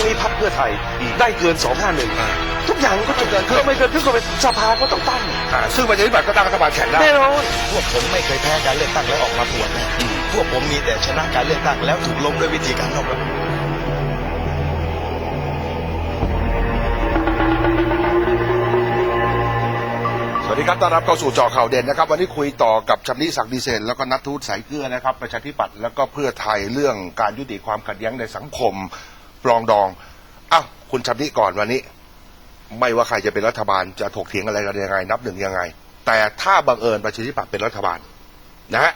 งนี้พักเพื่อไทยอืมได้เกิน 251 ทุกอย่างก็จะเกิดขึ้นไม่เกิดขึ้นก็เป็นสภาก็ต้องตั้งอ่าซึ่งประชาธิปัตย์ก็ตั้งรัฐบาลแข่งได้แน่นอนพวกผมไม่เคยแพ้การเลือกตั้งแล้วออกมาปวดนะพวกผมมีแต่ชนะการเลือกตั้งแล้วถูกล้มด้วยวิธีการนอกระบบสวัสดีครับต้อนรับเข้าสู่เจอข่าวเด่นนะครับ วันนี้คุยต่อกับชำนิศักดิ์ดีเซนแล้วก็นัททูตสายเกลือนะครับประชาธิปัตย์แล้วก็เพื่อไทยเรื่องการยุติความขัดแย้งในสังคม ปลองดองอ้าวคุณชำนิก่อนวันนี้ ไม่ว่าใครจะเป็นรัฐบาลจะถกเถียงอะไรกันยังไง นับหนึ่งยังไง แต่ถ้าบังเอิญประชาธิปัตย์เป็นรัฐบาล นะฮะ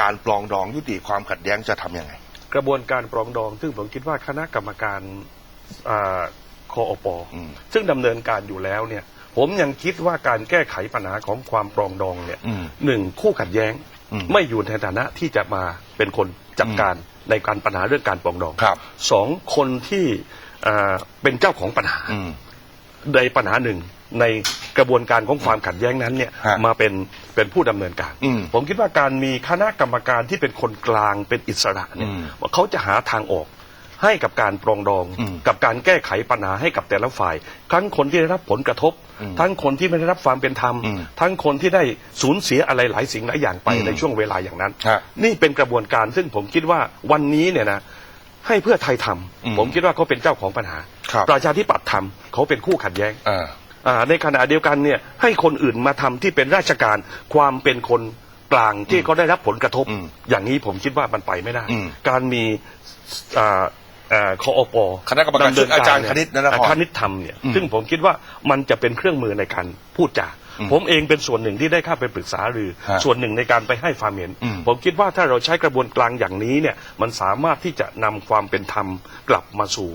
การปลองดองยุติความขัดแย้งจะทำยังไง กระบวนการปรองดอง ซึ่งผมคิดว่าคณะกรรมการอาคออปอืมซึ่งดำเนินการอยู่แล้วเนี่ย ผมยังคิดว่าการแก้ไขปัญหาของความปรองดองเนี่ยอืม หนึ่งคู่ขัดแย้งอืม ไม่อยู่ในฐานะที่จะมาเป็นคนจัดการในการปัญหาเรื่องการปรองดองครับสองคนที่อ่าเป็นเจ้าของปัญหาอืมในปัญหาหนึ่งในกระบวนการของความขัดแย้งนั้นเนี่ยฮะมาเป็นเป็นผู้ดำเนินการอืมผมคิดว่าการมีคณะกรรมการที่เป็นคนกลางเป็นอิสระเนี่ยอืมว่าเขาจะหาทางออก ให้กับการปรองดองอืมกับการแก้ไขปัญหาให้กับแต่ละฝ่าย ทั้งคนที่ได้รับผลกระทบอืมทั้งคนที่ไม่ได้รับความเป็นธรรมอืมทั้งคนที่ได้สูญเสียอะไรหลายสิ่งหลายอย่างไปอืมในช่วงเวลาอย่างนั้นฮะนี่เป็นกระบวนการซึ่งผมคิดว่าวันนี้เนี่ยนะให้เพื่อไทยทำอืมผมคิดว่าเขาเป็นเจ้าของปัญหาครับประชาธิปัตย์ทำเขาเป็นคู่ขัดแย้งอ่าอ่าในขณะเดียวกันเนี่ยให้คนอื่นมาทำที่เป็นราชการความเป็นคนกลางที่เขาได้รับผลกระทบอืมอย่างนี้ผมคิดว่ามันไปไม่ได้อืมการมีอ่าอ่า คออปคณะกรรมการดำเนินอาจารย์คณิตนนพรคณิตธรรมเนี่ยอืมซึ่งผมคิดว่ามันจะเป็นเครื่องมือในการพูดจาอืมผมเองเป็นส่วนหนึ่งที่ได้เข้าไปปรึกษาหรือฮะส่วนหนึ่งในการไปให้ความเห็นอืมผมคิดว่าถ้าเราใช้กระบวนกลางอย่างนี้เนี่ยมันสามารถที่จะนำความเป็นธรรมกลับมาสู่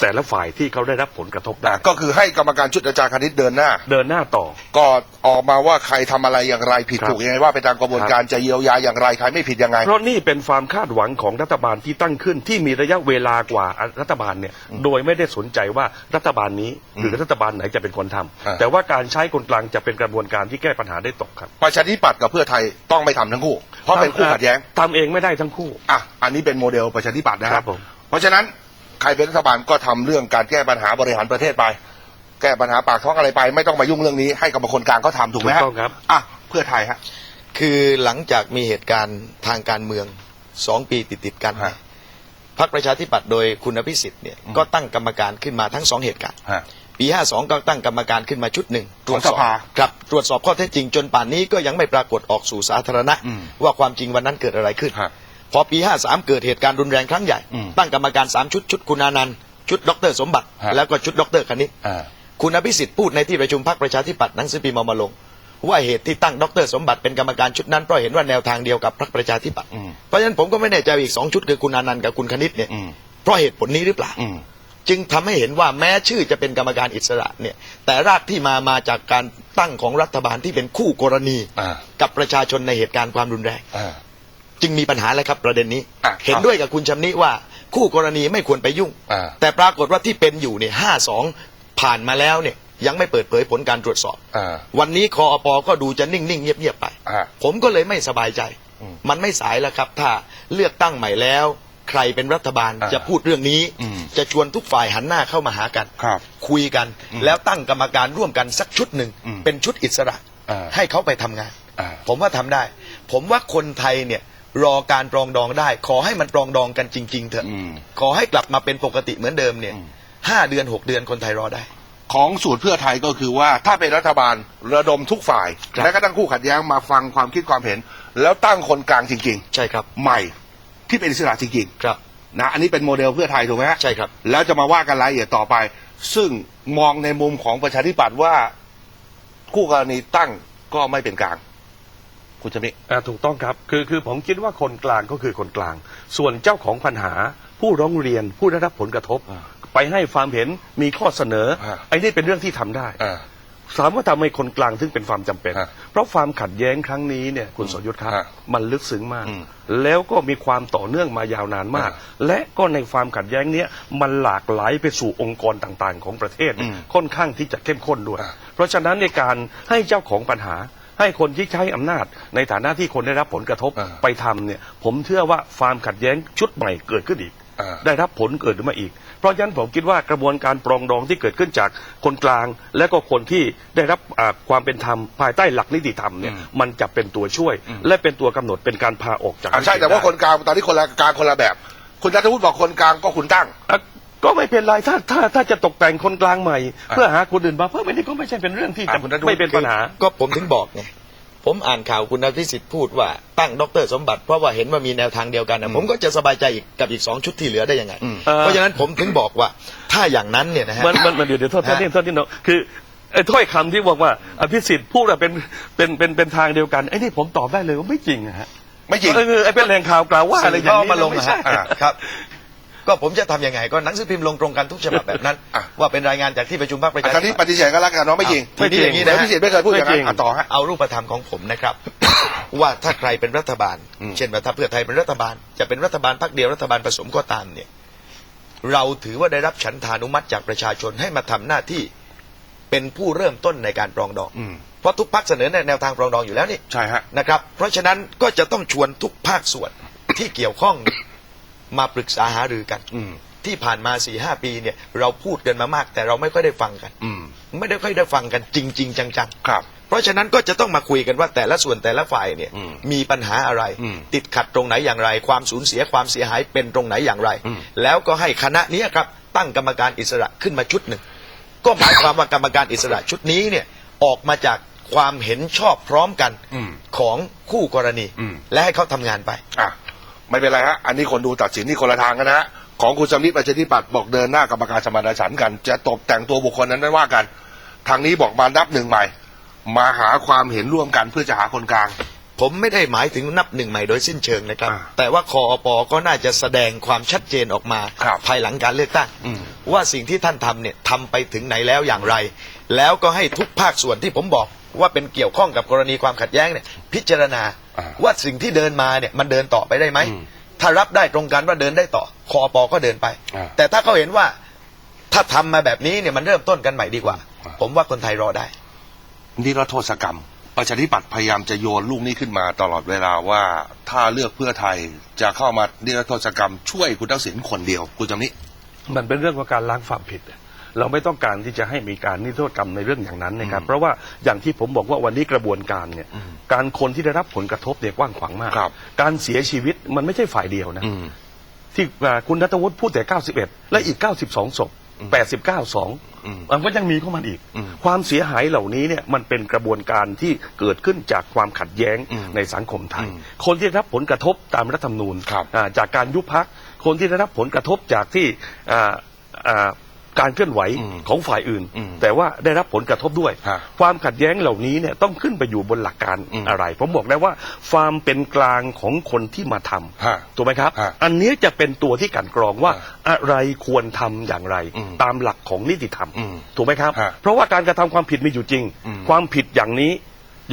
แต่ละฝ่ายที่เขาได้รับผลกระทบได้อ่าก็คือให้กรรมการชุดอาจารย์คณิตเดินหน้า เดินหน้าต่อ ก็ออกมาว่าใครทำอะไรอย่างไรผิดครับถูกยังไงว่าไปตามกระบวนการจะเยียวยาอย่างไรใครไม่ผิดยังไง เพราะนี่เป็นความคาดหวังของรัฐบาลที่ตั้งขึ้น ที่มีระยะเวลากว่ารัฐบาลเนี่ยโดยไม่ได้สนใจว่ารัฐบาลนี้หรือรัฐบาลไหนจะเป็นคนทำอ่า แต่ว่าการใช้คนกลางจะเป็นกระบวนการที่แก้ปัญหาได้ตกครับประชาธิปัตย์กับเพื่อไทยต้องไม่ทำทั้งคู่ เพราะเป็นคู่ขัดแย้ง ทำเองไม่ได้ทั้งคู่ อะ อันนี้เป็นโมเดลประชาธิปัตย์นะคครัรับบผม เพราะฉะนั้น ใครเป็นรัฐบาลก็ทำเรื่องการแก้ปัญหาบริหารประเทศไป แก้ปัญหาปากท้องอะไรไป ไม่ต้องมายุ่งเรื่องนี้ให้กับคนกลางเขาทำถูกไหมถูฮะกต้องครับอะเพื่อไทยฮะคือหลังจากมีเหตุการณ์ทางการเมืองสองปีติดๆกันฮะพรรคประชาธิปัตย์โดยคุณอภิสิทธิ์เนี่ยอืมก็ตั้งกรรมการขึ้นมาทั้งสองเหตุการณ์ฮะปี52ก็ตั้งกรรมการขึ้นมาชุดหนึ่งตรวจสขอองสภาบครับตรวจสอบข้อเท็จจริงจนป่านนี้ก็ยังไม่ปรากฏออกสู่สาธารณะอืมว่าความจริงวันนั้นเกิดอะไรขึ้นฮะ พอปี53เกิดเหตุการณ์รุนแรงครั้งใหญ่ อืมตั้งกรรมการ3ชุดชุดคุณานันต์ชุดดรสมบัติ ฮะ แล้วก็ชุดดรคณิต อ่า คุณอภิสิทธิ์พูดในที่ประชุมพรรคประชาธิปัตย์หนังสือพิมพ์เอามาลง ว่าเหตุที่ตั้งดรสมบัติเป็นกรรมการชุดนั้นเพราะเห็นว่าแนวทางเดียวกับพรรคประชาธิปัตย์อืมเพราะฉะนั้นผมก็ไม่แน่ใจว่าอีกสองชุดคือคุณอานันต์กับคุณคณิตเนี่ยอืม เพราะเหตุผลนี้หรือเปล่า อืม จึงทำให้เห็นว่าแม้ชื่อจะเป็นกรรมการอิสระเนี่ยแต่รากที่มามาจากการตั้งของรัฐบาลที่เป็นคู่กรณี อ่ากับประชาชนในเหตุการณ์ความรุนแรง อ่า จึงมีปัญหาแล้วครับประเด็นนี้ อะเห็นด้วยกับคุณชำนิว่าคู่กรณีไม่ควรไปยุ่ง อ่า แต่ปรากฏว่าที่เป็นอยู่เนี่ยห้าสองผ่านมาแล้วเนี่ยยังไม่เปิดเผยผลการตรวจสอบ อ่า วันนี้คออปก็ดูจะนิ่ง ๆ เงียบ ๆ ไป อ่าผมก็เลยไม่สบายใจ อืมมันไม่สายแล้วครับ ถ้าเลือกตั้งใหม่แล้ว ใครเป็นรัฐบาลอ่าจะพูดเรื่องนี้ อืมจะชวนทุกฝ่ายหันหน้าเข้ามาหากันครับคุยกันอืมแล้วตั้งกรรมการร่วมกันสักชุดหนึ่ง อืมเป็นชุดอิสระ อ่าให้เขาไปทำงาน อ่า ผมว่าทำได้ ผมว่าคนไทยเนี่ย รอการปรองดองได้ ขอให้มันปรองดองกันจริง ๆ เถอะ อืม ขอให้กลับมาเป็นปกติเหมือนเดิมเนี่ยอืมห้าเดือนหกเดือนคนไทยรอได้ ของสูตรเพื่อไทยก็คือว่าถ้าเป็นรัฐบาลระดมทุกฝ่าย ครับ และก็ตั้งคู่ขัดแย้งมาฟังความคิดความเห็น แล้วตั้งคนกลางจริง ใช่ครับ ๆ ใหม่ที่เป็นอิสระจริงครับ ๆนะอันนี้เป็นโมเดลเพื่อไทยถูกไหมฮะใช่ครับ แล้วจะมาว่ากันรายละเอียดต่อไป ซึ่งมองในมุมของประชาธิปัตย์ว่า คู่กรณีตั้งก็ไม่เป็นกลาง คุณชมิอ่าถูกต้องครับคือคือผมคิดว่าคนกลางก็คือคนกลาง ส่วนเจ้าของปัญหา ผู้ร้องเรียนผู้ได้รับผลกระทบอ่าไปให้ความเห็นมีข้อเสนออ่าไอ้นี่เป็นเรื่องที่ทำได้อ่าถามว่าทำไมคนกลางถึงเป็นความจำเป็นฮะเพราะความขัดแย้งครั้งนี้เนี่ยคุณอืมสรยุทธ์ครับฮะมันลึกซึ้งมากอืมแล้วก็มีความต่อเนื่องมายาวนานมากอ่และก็ในความขัดแย้งเนี้ยมันหลากหลายไปสู่องค์กรต่างๆ ของประเทศอืมค่อนข้างที่จะเข้มข้นด้วยอ่าเพราะฉะนั้นในการให้เจ้าของปัญหา ให้คนที่ใช้อำนาจ ในฐานะที่คนได้รับผลกระทบอ่าไปทำเนี่ย ผมเชื่อว่าความขัดแย้งชุดใหม่เกิดขึ้นอีก อ่า ได้รับผลเกิดขึ้นมาอีก เพราะฉะนั้นผมคิดว่ากระบวนการปรองดองที่เกิดขึ้นจากคนกลาง และก็คนที่ได้รับอ่าความเป็นธรรมภายใต้หลักนิติธรรมเนี่ยมันจะเป็นตัวช่วย และเป็นตัวกำหนดเป็นการพาออกจากอ่าใช่แต่ว่าวิกฤคนกลางตอนนี้คนละกลางคนละแบบ คุณนัทวุฒิบอกคนกลางก็คุณตั้ง อะ ก็ไม่เป็นไรถ้าถ้าถ้าจะตกแต่งคนกลางใหม่ เพื่อหาคนอื่นมาเพิ่มอันนี้ก็ไม่ใช่เป็นเรื่องที่จะอะคุณนัทวุฒิไม่เป็นปัญหา ก็ผมถึงบอกไงผมอ่านข่าวคุณอภิสิทธิ์พูดว่าตั้งดรสมบัติเพราะว่าเห็นว่ามีแนวทางเดียวกันนะผมก็จะสบายใจอีกกับอีกสองชุดที่เหลือได้ยังไงอืมเพราะฉะนั้นผมถึงบอกว่าถ้าอย่างนั้นเนี่ยนะฮะมันมันมันเดี๋ยวเดี๋ยวโทษโทษฮะนี่โทษนี่เนาะคือไอ้ถ้อยคำที่บอกว่าอภิสิทธิ์พูดว่าเป็นเป็นเป็นเป็นทางเดียวกันไอ้นี่ผมตอบได้เลยว่าไม่จริงอะฮะไม่จริงเออไอ้เป็นแหล่งข่าวกล่าวว่าอะไรอย่างก็นี้มาลงไม่นะใช่ฮะครับ ก็ผมจะทำยังไงก็หนังสือพิมพ์ลงตรงกันทุกฉบับแบบนั้น อะ ว่าเป็นรายงานจากที่ประชุมพรรคประอะชาท่านธินี้ปัปตย์ฏิเสธก็แล้วกันเนาะไม่จริง ทีนี้อย่างนี้เดี๋ยนะวฮะ พิเศษไม่เคยพูดอย่างนั้นไม่จริงอะต่อฮะ เอารูปธรรมของผมนะครับ ว่าถ้าใครเป็นรัฐบาล อืม เช่นว่าถ้าเพื่อไทยเป็นรัฐบาล จะเป็นรัฐบาลพรรคเดียวรัฐบาลผสมก็ตามเนี่ย เราถือว่าได้รับฉันทานุมัติจากประชาชนให้มาทำหน้าที่เป็นผู้เริ่มต้นในการปรองดองอืมเพราะทุกพรรคเสนอแนวทางปรองดองอยู่แล้วนี่ใช่ฮะ นะครับ เพราะฉะนั้นก็จะต้องชวนทุกภาคส่วนที่เกี่ยวข้อง มาปรึกษาหารือกันอืมที่ผ่านมาสี่ห้าปีเนี่ย เราพูดกันมามาก แต่เราไม่ค่อยได้ฟังกันอืมไม่ได้ค่อยได้ฟังกันจริง ๆ จังๆครับ เพราะฉะนั้นก็จะต้องมาคุยกันว่าแต่ละส่วนแต่ละฝ่ายเนี่ยอืมมีปัญหาอะไรอืมติดขัดตรงไหนอย่างไร ความสูญเสียความเสียหายเป็นตรงไหนอย่างไรอืมแล้วก็ให้คณะเนี้ยครับตั้งกรรมการอิสระขึ้นมาชุดหนึ่งก็หมายความว่ากรรมการอิสระชุดนี้เนี่ยออกมาจากความเห็นชอบพร้อมกันอืมของคู่กรณีอืมและให้เขาทำงานไปอะ ไม่เป็นไรฮะ อันนี้คนดูตัดสินนี่คนละทางกันนะฮะ ของคุณสำนิดประชาธิปัตย์บอกเดินหน้ากรรมการสมานฉันท์กัน จะตกแต่งตัวบุคคลนั้นไม่ว่ากัน ทางนี้บอกมานับหนึ่งใหม่ มาหาความเห็นร่วมกันเพื่อจะหาคนกลาง ผมไม่ได้หมายถึงนับหนึ่งใหม่โดยสิ้นเชิงนะครับ อ่าแต่ว่าคอปก็น่าจะแสดงความชัดเจนออกมา ครับภายหลังการเลือกตั้ง อืม ว่าสิ่งที่ท่านทำเนี่ยทำไปถึงไหนแล้วอย่างไร แล้วก็ให้ทุกภาคส่วนที่ผมบอก ว่าเป็นเกี่ยวข้องกับกรณีความขัดแย้งเนี่ยพิจารณาอ่าว่าสิ่งที่เดินมาเนี่ยมันเดินต่อไปได้ไหม อืมถ้ารับได้ตรงกันว่าเดินได้ต่อคอปก็เดินไป อ่าแต่ถ้าเขาเห็นว่าถ้าทำมาแบบนี้เนี่ยมันเริ่มต้นกันใหม่ดีกว่า อ่า ผมว่าคนไทยรอได้ นิรโทษกรรม ประชาธิปัตย์พยายามจะโยนลูกนี้ขึ้นมาตลอดเวลาว่าถ้าเลือกเพื่อไทยจะเข้ามานิรโทษกรรม ช่วยคุณทักษิณคนเดียวคุณจำนี้ มันเป็นเรื่องของการล้างความผิด เราไม่ต้องการที่จะให้มีการนิรโทษกรรมในเรื่องอย่างนั้นนะครับอืมเพราะว่าอย่างที่ผมบอกว่าวันนี้กระบวนการเนี่ยอืมการคนที่ได้รับผลกระทบเนี่ยกว้างขวางมากครับการเสียชีวิตมันไม่ใช่ฝ่ายเดียวนะอืมที่อ่าคุณนัทวุฒิพูดแต่ 91 และอีก 92ศพอืม89สองอืมมันก็ยังมีเข้ามาอีกอืมความเสียหายเหล่านี้เนี่ยมันเป็นกระบวนการที่เกิดขึ้นจากความขัดแย้งอืมในสังคมไทยอืมคนที่ได้รับผลกระทบตามรัฐธรรมนูญครับอ่าจากการยุบพัก คนที่ได้รับผลกระทบจากที่อ่าอ่า การเคลื่อนไหวอืมของฝ่ายอื่นอืมแต่ว่าได้รับผลกระทบด้วยฮะความขัดแย้งเหล่านี้เนี่ยต้องขึ้นไปอยู่บนหลักการอืมอะไร ผมบอกได้ว่าความเป็นกลางของคนที่มาทำฮะถูกไหมครับฮะอันนี้จะเป็นตัวที่กลันกรองว่าฮะอะไรควรทำอย่างไรอืมตามหลักของนิติธรรมอืมถูกไหมครับฮะเพราะว่าการกระทำความผิดมีอยู่จริงอืมความผิดอย่างนี้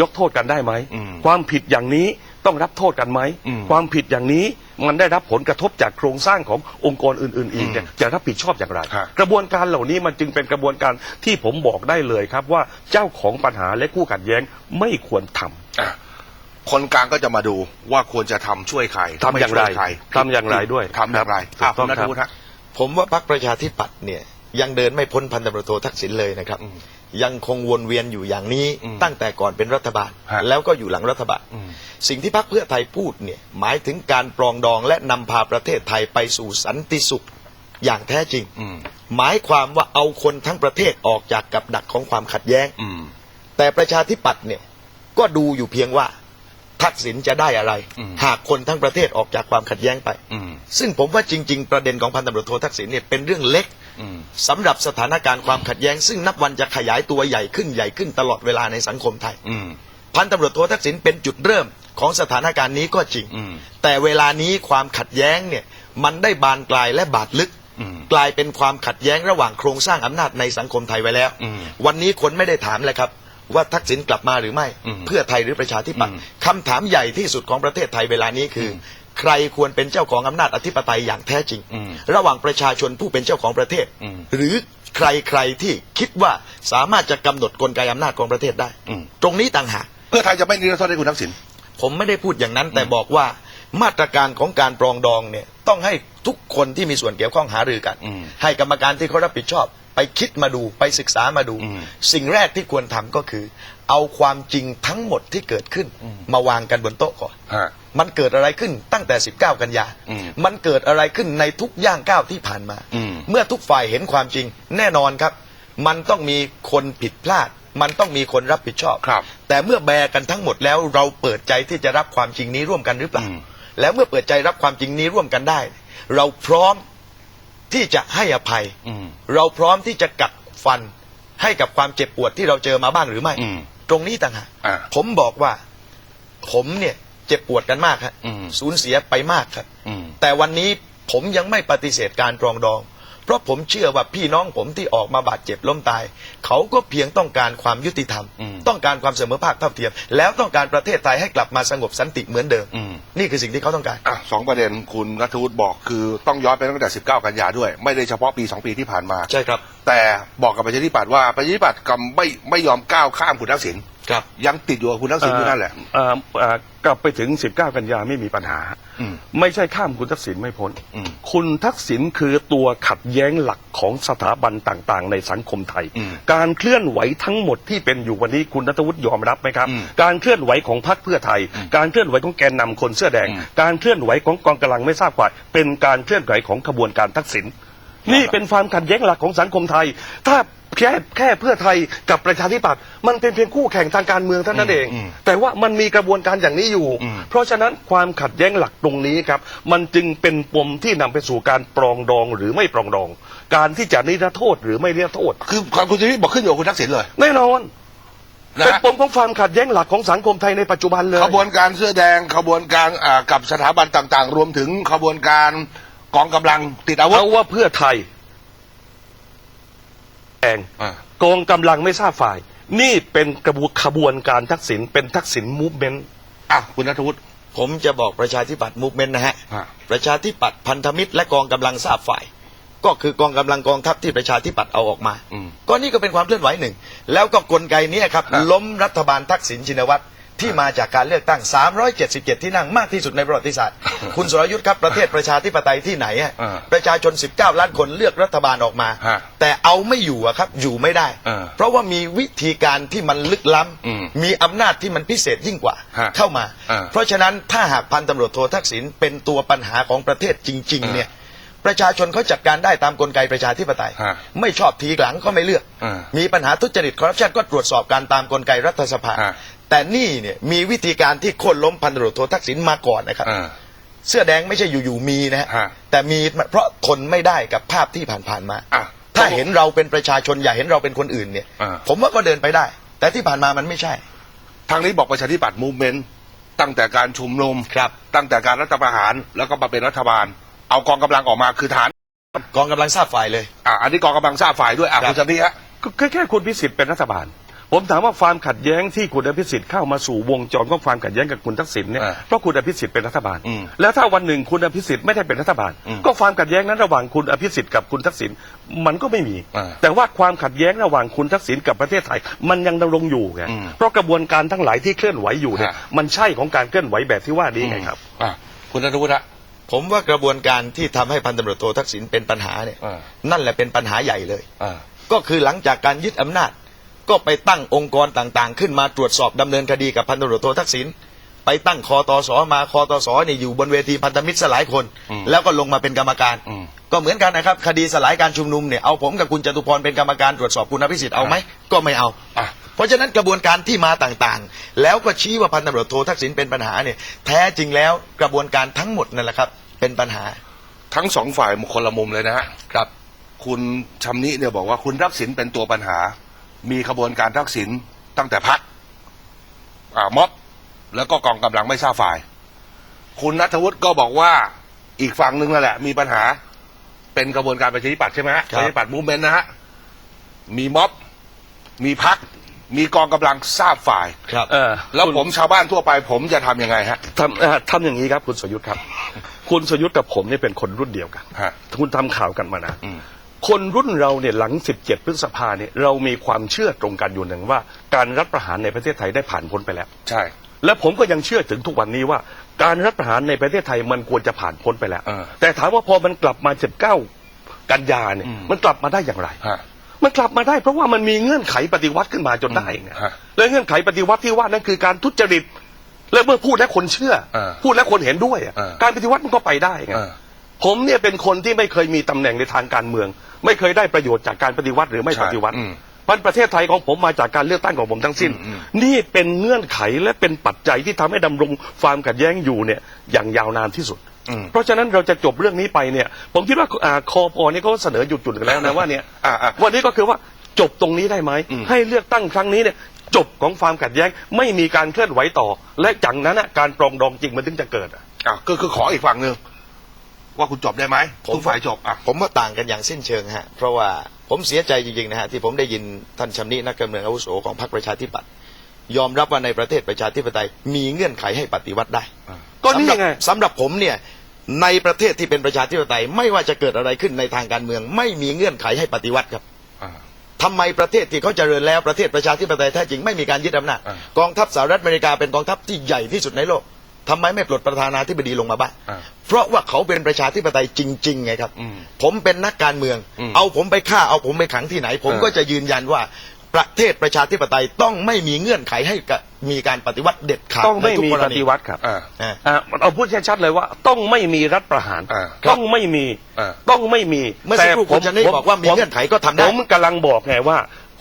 ยกโทษกันได้ไหมอืมความผิดอย่างนี้ ต้องรับโทษกันไหมอืมความผิดอย่างนี้มันได้รับผลกระทบจากโครงสร้างขององค์กรอื่นๆอีกเนี่ยอืมจะรับผิดชอบอย่างไรฮะกระบวนการเหล่านี้มันจึงเป็นกระบวนการที่ผมบอกได้เลยครับว่าเจ้าของปัญหาและคู่ขัดแย้งไม่ควรทำอะคนกลางก็จะมาดูว่าควรจะทำช่วยใครทำอย่างไรม่ช่วใครทำอย่างไรด้วยทำอย่างไรครับอะคุณนัทถูกต้องวุฒิครับฮะผมว่าพรรคประชาธิปัตย์เนี่ยยังเดินไม่พ้นพันตำรวจโททักษิณเลยนะครับอืม ยังคงวนเวียนอยู่อย่างนี้อืมตั้งแต่ก่อนเป็นรัฐบาล ฮะแล้วก็อยู่หลังรัฐบาล อืม สิ่งที่พรรคเพื่อไทยพูดเนี่ยหมายถึงการปรองดองและนำพาประเทศไทยไปสู่สันติสุขอย่างแท้จริง อืมหมายความว่าเอาคนทั้งประเทศออกจากกับดักของความขัดแย้ง อืม แต่ประชาธิปัตย์เนี่ยก็ดูอยู่เพียงว่า ทักษิณจะได้อะไร อืม หากคนทั้งประเทศออกจากความขัดแย้งไป อืม ซึ่งผมว่าจริง ๆ ประเด็นของพันตำรวจโททักษิณเนี่ยเป็นเรื่องเล็กอืม สำหรับสถานการณ์ความขัดแย้ง ซึ่งนับวันจะขยายตัวใหญ่ขึ้นใหญ่ขึ้นตลอดเวลาในสังคมไทยอืมพันตำรวจโททักษิณเป็นจุดเริ่มของสถานการณ์นี้ก็จริงอืมแต่เวลานี้ความขัดแย้งเนี่ยมันได้บานปลายและบาดลึกอืมกลายเป็นความขัดแย้งระหว่างโครงสร้างอำนาจในสังคมไทยไว้แล้วอืมวันนี้คนไม่ได้ถามเลยครับ ว่าทักษิณกลับมาหรือไม่อืมเพื่อไทยหรือประชาธิปัตย์อืมคำถามใหญ่ที่สุดของประเทศไทยเวลานี้คืออ ใครควรเป็นเจ้าของอำนาจอธิปไตยอย่างแท้จริงอืมระหว่างประชาชนผู้เป็นเจ้าของประเทศอืมหรือใครใครที่คิดว่าสามารถจะกำหนดกลไกอำนาจของประเทศได้อืมตรงนี้ต่างหากเพื่อไทยจะไม่นิรโทษให้คุณทักษิณผมไม่ได้พูดอย่างนั้น แต่บอกว่ามาตรการของการปรองดองเนี่ยต้องให้ทุกคนที่มีส่วนเกี่ยวข้องหารือกันอืมให้กรรมการที่เขารับผิดชอบ ไปคิดมาดูไปศึกษามาดูอืมสิ่งแรกที่ควรทำก็คือ เอาความจริงทั้งหมดที่เกิดขึ้น มาวางกันบนโต๊ะก่อนฮะ มันเกิดอะไรขึ้นตั้งแต่ 19 กันยา อืมมันเกิดอะไรขึ้นในทุกย่างก้าวที่ผ่านมา อืม เมื่อทุกฝ่ายเห็นความจริง แน่นอนครับ มันต้องมีคนผิดพลาด มันต้องมีคนรับผิดชอบ ครับ แต่เมื่อแบร์กันทั้งหมดแล้วเราเปิดใจที่จะรับความจริงนี้ร่วมกันหรือเปล่า อืม แล้วเมื่อเปิดใจรับความจริงนี้ร่วมกันได้ เราพร้อมที่จะให้อภัย อืม เราพร้อมที่จะกัดฟันให้กับความเจ็บปวดที่เราเจอมาบ้างหรือไม่ อืมตรงนี้ต่างหากอ่า ผมบอกว่า ผมเนี่ย เจ็บปวดกันมากครับอืม สูญเสียไปมากครับ อืม แต่วันนี้ผมยังไม่ปฏิเสธการปรองดอง เพราะผมเชื่อว่าพี่น้องผมที่ออกมาบาดเจ็บล้มตาย เขาก็เพียงต้องการความยุติธรรม อืมต้องการความเสมอภาคเท่าเทียม แล้วต้องการประเทศไทยให้กลับมาสงบสันติเหมือนเดิม อืม นี่คือสิ่งที่เขาต้องการ อะสองประเด็นคุณนัทวุฒิบอกคือต้องย้อนไปตั้งแต่ 19 กันยาด้วย ไม่ได้เฉพาะปี 2 ปีที่ผ่านมา ใช่ครับ แต่บอกกับประชาธิปัตย์ว่าประชาธิปัตย์กำไม่ไม่ยอมก้าวข้ามคุณทักษิณ ครับ ยังติดอยู่กับคุณทักษิณอยู่นั่นแหละ เอ่อเอ่อกลับไปถึง 19 กันยาไม่มีปัญหา อืม ไม่ใช่ข้ามคุณทักษิณไม่พ้น อืม คุณทักษิณคือตัวขัดแย้งหลักของสถาบันต่างๆ ในสังคมไทย อืมการเคลื่อนไหวทั้งหมดที่เป็นอยู่วันนี้คุณนัทวุฒิยอมรับไหมครับ อืมการเคลื่อนไหวของพรรคเพื่อไทย การเคลื่อนไหวของแกนนำคนเสื้อแดง อืม การเคลื่อนไหวของกองกำลังไม่ทราบฝ่ายเป็นการเคลื่อนไหวของขบวนการทักษิณ นี่เป็นความขัดแย้งหลักของสังคมไทย ถ้าแค่แค่เพื่อไทยกับประชาธิปัตย์มันเป็นเพียงคู่แข่งทางการเมืองเท่านั้นเองอืมแต่ว่ามันมีกระบวนการอย่างนี้อยู่อืมเพราะฉะนั้นความขัดแย้งหลักตรงนี้ครับ มันจึงเป็นปมที่นำไปสู่การปรองดองหรือไม่ปรองดอง การที่จะนิรโทษหรือไม่นิรโทษ คือความคุณชนิดบอกขึ้นอยู่กับคุณทักษิณเลยแน่นอนนะเป็นฮะปมของความขัดแย้งหลักของสังคมไทยในปัจจุบันเลยขบวนการเสื้อแดงขบวนการอ่ากับสถาบันต่าง ๆ รวมถึงขบวนการ กองกำลังติดอาวุธเอาว่าเพื่อไทยแองอ่า กองกำลังไม่ทราบฝ่าย นี่เป็นกระบวนขบวนการทักษิณเป็นทักษิณมูฟเมนต์ อะคุณนัทวุฒิ ผมจะบอกประชาธิปัตย์มูฟเมนต์นะฮะ ฮะ ประชาธิปัตย์พันธมิตรและกองกำลังทราบฝ่าย ก็คือกองกำลังกองทัพที่ประชาธิปัตย์เอาออกมา อืมก็นี่ก็เป็นความเคลื่อนไหวหนึ่ง แล้วก็กลไกเนี้ครับฮะล้มรัฐบาลทักษิณชินวัตร ที่มาจากการเลือกตั้ง 377 ที่นั่งมากที่สุดในประวัติศาสตร์ คุณสรยุทธ์ครับประเทศประชาธิปไตยที่ไหนอะอ่าประชาชน 19 ล้านคนเลือกรัฐบาลออกมา ฮะแต่เอาไม่อยู่อะครับอยู่ไม่ได้ อ่าเพราะว่ามีวิธีการที่มันลึกล้อืมำมีอำนาจที่มันพิเศษยิ่งกว่าฮะเข้ามา อ่า เพราะฉะนั้นถ้าหากพันตำรวจโททักษิณเป็นตัวปัญหาของประเทศจริง ๆ เนี่ย ประชาชนเขาจัดการได้ตามกลไกประชาธิปไตย ฮะไม่ชอบทีหลังก็ไม่เลือก อ่ามีปัญหาทุจริตคอร์รัปชันก็ตรวจสอบการตามกลไกรัฐสภา ฮะ แต่นี่เนี่ยมีวิธีการที่โค่นล้มพันตำรวจโททักษิณมาก่อนนะครับ อ่า เสื้อแดงไม่ใช่อยู่ๆมีนะฮะฮะ แต่มีเพราะทนไม่ได้กับภาพที่ผ่านๆมา อะ ถ้าเห็นเราเป็นประชาชนอย่าเห็นเราเป็นคนอื่นเนี่ย อ่า ผมว่าก็เดินไปได้ แต่ที่ผ่านมามันไม่ใช่ ทางนี้บอกประชาธิปัตย์มูฟเมนต์ตั้งแต่การชุมนุมครับ ตั้งแต่การรัฐประหารแล้วก็มาเป็นรัฐบาล เอากองกำลังออกมาคือฐาน กองกำลังทราบฝ่ายเลย อะอันนี้กองกำลังทราบฝ่ายด้วยอะครับ คุณสันติฮะก็แค่แค่คุณพิสิทธิ์เป็นรัฐบาล ผมถามว่าความขัดแย้งที่คุณอภิสิทธิ์เข้ามาสู่วงจรของความขัดแย้งกับคุณทักษิณเนี่ยอ่าเพราะคุณอภิสิทธิ์เป็นรัฐบาล อืมแล้วถ้าวันหนึ่งคุณอภิสิทธิ์ไม่ได้เป็นรัฐบาล อืมก็ความขัดแย้งนั้นระหว่างคุณอภิสิทธิ์กับคุณทักษิณมันก็ไม่มี อ่าแต่ว่าความขัดแย้งระหว่างคุณทักษิณกับประเทศไทยมันยังดำรงอยู่ไงอืมเพราะกระบวนการทั้งหลายที่เคลื่อนไหวอยู่เนี่ยฮะ มันใช่ของการเคลื่อนไหวแบบที่ว่านี้ไงครับ อะคุณนัทวุฒิฮะ ผมว่ากระบวนการที่ทำให้พันตำรวจโททักษิณเป็นปัญหาเนี่ยอ่านั่นแหละเป็นปัญหาใหญ่เลย อ่า ก็คือหลังจากการยึดอำนาจ ก็ไปตั้งองค์กรต่างๆ ขึ้นมาตรวจสอบดำเนินคดีกับพันตำรวจโททักษิณไปตั้งคอตสมาคอตสเนี่ยอยู่บนเวทีพันธมิตรสลายคนอืมแล้วก็ลงมาเป็นกรรมการอืมก็เหมือนกันนะครับ คดีสลายการชุมนุมเนี่ยเอาผมกับคุณจตุพรเป็นกรรมการตรวจสอบคุณอภิสิทธิ์เอาไหมก็ไม่เอาอะเพราะฉะนั้นกระบวนการที่มาต่างๆ แล้วก็ชี้ว่าพันตำรวจโททักษิณเป็นปัญหาเนี่ยแท้จริงแล้วกระบวนการทั้งหมดนั่นแหละครับ เป็นปัญหา ทั้งสองฝ่ายคนละมุมเลยนะฮะครับ คุณชำนิเนี่ยบอกว่าคุณทักษิณเป็นตัวปัญหา มีขบวนการทักษิณตั้งแต่พักอ่าม็อบแล้วก็กองกำลังไม่ทราบฝ่าย คุณนัทวุฒิก็บอกว่าอีกฝั่งหนึ่งนั่นแหละ มีปัญหาเป็นกระบวนการประชาธิปัตย์ใช่ไหมฮะครับประชาธิปัตย์มูฟเมนต์นะฮะมีม็อบ มีพัก มีกองกำลังทราบฝ่ายครับเออแล้วคุณผมชาวบ้านทั่วไป ผมจะทำยังไงฮะทำเอ่อทำอย่างนี้ครับ คุณสยุทธครับ คุณสยุทธกับผมเนี่ยเป็นคนรุ่นเดียวกันฮะคุณทำข่าวกันมานานอืม คนรุ่นเราเนี่ยหลัง 17 พฤษภาเนี่ยเรามีความเชื่อตรงกันอยู่หนึ่งว่า การรัฐประหารในประเทศไทยได้ผ่านพ้นไปแล้ว ใช่ และผมก็ยังเชื่อถึงทุกวันนี้ว่า การรัฐประหารในประเทศไทยมันควรจะผ่านพ้นไปแล้ว เออแต่ถามว่าพอมันกลับมา 19 กันยาเนี่ยอืม มันกลับมาได้อย่างไร ฮะ มันกลับมาได้เพราะว่ามันมีเงื่อนไขปฏิวัติขึ้นมาจนได้ไงฮะและเงื่อนไขปฏิวัติที่ว่านั่นคือการทุจริต และเมื่อพูดแล้วคนเชื่อ เออพูดแล้วคนเห็นด้วยอะเออการปฏิวัติมันก็ไปได้ไงเออ ผมเนี่ยเป็นคนที่ไม่เคยมีตำแหน่งในทางการเมือง ไม่เคยได้ประโยชน์จากการปฏิวัติหรือไม่ใช่ปฏิวัติอืมพันประเทศไทยของผมมาจากการเลือกตั้งของผมทั้งสิ้นอืมนี่เป็นเงื่อนไขและเป็นปัจจัยที่ทำให้ดำรงความขัดแย้งอยู่เนี่ยอย่างยาวนานที่สุดอืมเพราะฉะนั้นเราจะจบเรื่องนี้ไปเนี่ย ผมคิดว่าอ่าคอปอนี่เขาเสนอหยุดจุดกันแล้วนะว่าเนี่ยอ่าอ่าวันนี้ก็คือว่าจบตรงนี้ได้ไหมอืมให้เลือกตั้งครั้งนี้เนี่ยจบของความขัดแย้งไม่มีการเคลื่อนไหวต่อ และจากนั้นน่ะการปรองดองจริงมันถึงจะเกิดอะอะก็คือขออีกฝั่งหนึ่ง ว่าคุณจบได้ไหมผมทุกฝ่ายจบอะผมว่าต่างกันอย่างสิ้นเชิงฮะเพราะว่าผมเสียใจจริงๆนะฮะที่ผมได้ยินท่านชำนินักการเมืองอาวุโสของพรรคประชาธิปัตย์ยอมรับว่าในประเทศประชาธิปไตยมีเงื่อนไขให้ปฏิวัติได้ก็นี่สำหรับไงสำหรับผมเนี่ยในประเทศที่เป็นประชาธิปไตยไม่ว่าจะเกิดอะไรขึ้นในทางการเมือง ไม่มีเงื่อนไขให้ปฏิวัติครับอ่าทำไมประเทศที่เขาเจริญแล้วประเทศประชาธิปไตยแท้จริงไม่มีการยึดอำนาจอ่ากองทัพสหรัฐอเมริกาเป็นกองทัพที่ใหญ่ที่สุดในโลก ทำไมไม่ปลดประธานาธิบดีลงมาบ้าง อ่าเพราะว่าเขาเป็นประชาธิปไตยจริงๆไงครับ อืมผมเป็นนักการเมือง อืมเอาผมไปฆ่าเอาผมไปขังที่ไหน ผมเออ ก็จะยืนยันว่าประเทศประชาธิปไตยต้องไม่มีเงื่อนไขให้กะมีการปฏิวัติเด็ดขาดต้องไม่ในทุกมีกรปณี ฏิวัติครับอ่า อ่าอ่าเอาพูดชัดๆเลยว่า ต้องไม่มีรัฐประหาร อ่าต้องไม่มี อ่า ต้องไม่มีเมื่อสักครู่คุณชนิดบอกว่ามีเงื่อนไขก็ทำได้ ผมกำลังบอกไงว่า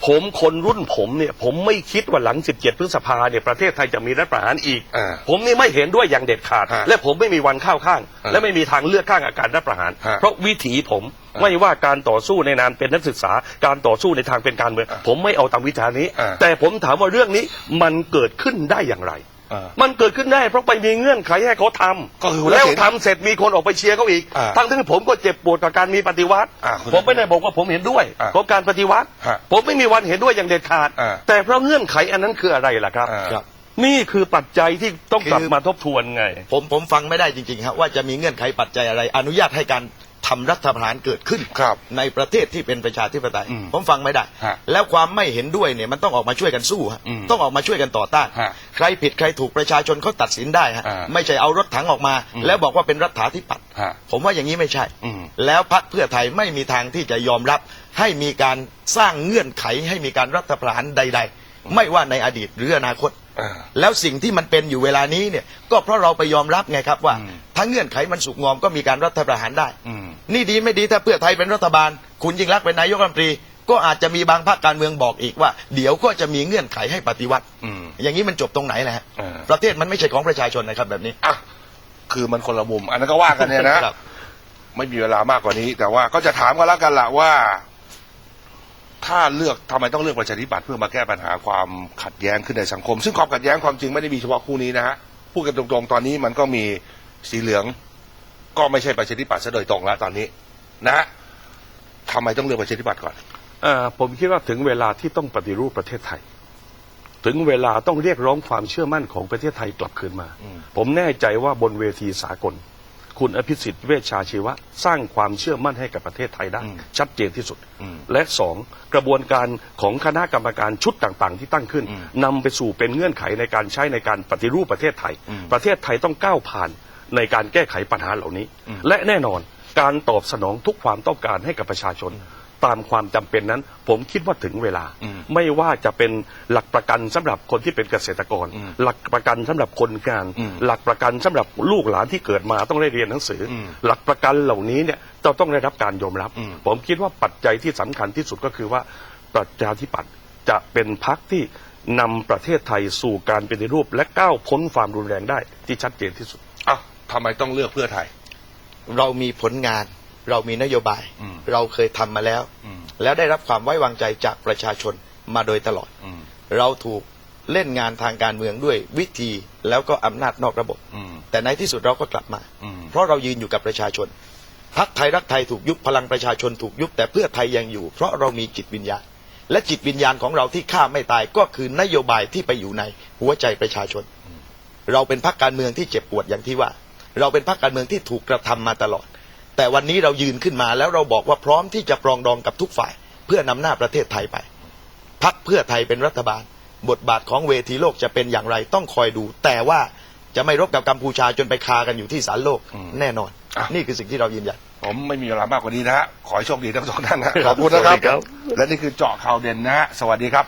ผมคนรุ่นผมเนี่ยผมไม่คิดว่าหลัง 17 พฤษภาเนี่ยประเทศไทยจะมีรัฐประหารอีก อ่าผมนี่ไม่เห็นด้วยอย่างเด็ดขาด ฮะและผมไม่มีวันเข้าข้าง อ่าและไม่มีทางเลือกข้างอาการรัฐประหาร ฮะเพราะวิถีผมอ่าไม่ว่าการต่อสู้ในนามเป็นนักศึกษา การต่อสู้ในทางเป็นการเมือง อ่าผมไม่เอาตามวิชานี้ อ่า แต่ผมถามว่าเรื่องนี้มันเกิดขึ้นได้อย่างไร อ่ามันเกิดขึ้นได้ เพราะไปมีเงื่อนไขให้เขาทำก็คือแล้วเห็นทำเสร็จมีคนออกไปเชียร์เขาอีก อ่าทั้งที่ผมก็เจ็บปวดกับการมีปฏิวัติ อ่าคุณผมไม่ได้บอกว่าผมเห็นด้วยอ่ากับการปฏิวัติ ฮะผมไม่มีวันเห็นด้วยอย่างเด็ดขาด อ่าแต่เพราะเงื่อนไขอันนั้นคืออะไรล่ะครับ อ่าครับ นี่คือปัจจัยที่ต้องกลับคือ มาทบทวนไง ผมผมฟังไม่ได้จริงๆครับว่าจะมีเงื่อนไขปัจจัยอะไร อนุญาตให้การ ทำรัฐประหารเกิดขึ้นครับในประเทศที่เป็นประชาธิปไตย อืมผมฟังไม่ได้ ฮะแล้วความไม่เห็นด้วยเนี่ยมันต้องออกมาช่วยกันสู้ฮะอืมต้องออกมาช่วยกันต่อต้าน ฮะใครผิดใครถูกประชาชนเขาตัดสินได้ฮะอ่าไม่ใช่เอารถถังออกมา อืมแล้วบอกว่าเป็นรัฐาธิปัตย์ฮะผมว่าอย่างนี้ไม่ใช่ อืม แล้วพรรคเพื่อไทยไม่มีทางที่จะยอมรับ ให้มีการสร้างเงื่อนไขให้มีการรัฐประหารใด ๆ ไม่ว่าในอดีตหรืออนาคตอ่า แล้วสิ่งที่มันเป็นอยู่เวลานี้เนี่ยก็เพราะเราไปยอมรับไงครับว่าอืมถ้าเงื่อนไขมันสุกงอมก็มีการรัฐประหารได้อืมนี่ดีไม่ดีถ้าเพื่อไทยเป็นรัฐบาล คุณยิ่งรักษณ์เป็นนายกรัฐมนตรี ก็อาจจะมีบางพรรคการเมืองบอกอีกว่า เดี๋ยวก็จะมีเงื่อนไขให้ปฏิวัติอืมอย่างนี้มันจบตรงไหนนะฮะเออประเทศมันไม่ใช่ของประชาชนนะครับแบบนี้อะคือมันคนละมุมอันนั้นก็ว่ากันเนี่ยนะครับไม่มีเวลามากกว่านี้ แต่ว่าก็จะถามกันแล้วกันละว่า ถ้าเลือกทำไมต้องเลือกประชาธิปัตย์เพื่อมาแก้ปัญหาความขัดแย้งขึ้นในสังคม ซึ่งความขัดแย้งความจริงไม่ได้มีเฉพาะคู่นี้นะฮะพูดกันตรงๆตอนนี้มันก็มีสีเหลืองก็ไม่ใช่ประชาธิปัตย์ซะโดยตรงแล้วตอนนี้ นะฮะทำไมต้องเลือกประชาธิปัตย์ก่อน เอ่อผมคิดว่าถึงเวลาที่ต้องปฏิรูปประเทศไทย ถึงเวลาต้องเรียกร้องความเชื่อมั่นของประเทศไทยกลับคืนมา อืม ผมแน่ใจว่าบนเวทีสากล คุณอภิสิทธิ์เวชชาชีวะ สร้างความเชื่อมั่นให้กับประเทศไทยได้ ชัดเจนที่สุดอืมและสองกระบวนการของคณะกรรมการชุดต่างๆ ที่ตั้งขึ้นอืมนำไปสู่เป็นเงื่อนไขในการใช้ในการปฏิรูปประเทศไทยอืมประเทศไทยต้องก้าวผ่านในการแก้ไขปัญหาเหล่านี้อืมและแน่นอนการตอบสนองทุกความต้องการให้กับประชาชน ตามความจำเป็นนั้น ผมคิดว่าถึงเวลาอืมไม่ว่าจะเป็นหลักประกันสำหรับคนที่เป็นเกษตรกรอืมหลักประกันสำหรับคนงานอืมหลักประกันสำหรับลูกหลานที่เกิดมาต้องได้เรียนหนังสืออมหลักประกันเหล่านี้เนี่ยจะต้องได้รับการยอมรับอืมผมคิดว่าปัจจัยที่สำคัญที่สุดก็คือว่าประชาธิปัตย์จะเป็นพรรคที่นำประเทศไทยสู่การเป็นรูป และก้าวพ้นความรุนแรงได้ที่ชัดเจนที่สุดอ้าวทำไมต้องเลือกเพื่อไทย เรามีผลงาน เรามีนโยบายอืมเราเคยทำมาแล้วอืมแล้วได้รับความไว้วางใจจากประชาชนมาโดยตลอดอืมเราถูกเล่นงานทางการเมืองด้วยวิธีแล้วก็อำนาจนอกระบบอืมแต่ในที่สุดเราก็กลับมาอืมเพราะเรายืนอยู่กับประชาชนพักไทยรักไทยถูกยุบพลังประชาชนถูกยุบแต่เพื่อไทยยังอยู่ เพราะเรามีจิตวิญญาณ และจิตวิญญาณของเราที่ฆ่าไม่ตายก็คือนโยบายที่ไปอยู่ในหัวใจประชาชน เราเป็นพรรคการเมืองที่เจ็บปวดอย่างที่ว่า เราเป็นพรรคการเมืองที่ถูกกระทำมาตลอด แต่วันนี้เรายืนขึ้นมาแล้วเราบอกว่าพร้อมที่จะปรองดองกับทุกฝ่าย เพื่อนำหน้าประเทศไทยไป พักเพื่อไทยเป็นรัฐบาล บทบาทของเวทีโลกจะเป็นอย่างไรต้องคอยดู แต่ว่าจะไม่รบกับกัมพูชาจนไปคากันอยู่ที่ศาลโลกอืมแน่นอนอะนี่คือสิ่งที่เรายืนยัน ผมไม่มีเวลามากกว่านี้นะฮะขอให้โชคดีทั้งสองท่านนะขอบคุณนะครับสวัสดีครับและนี่คือเจาะข่าวเด่นนะฮะสวัสดีครับ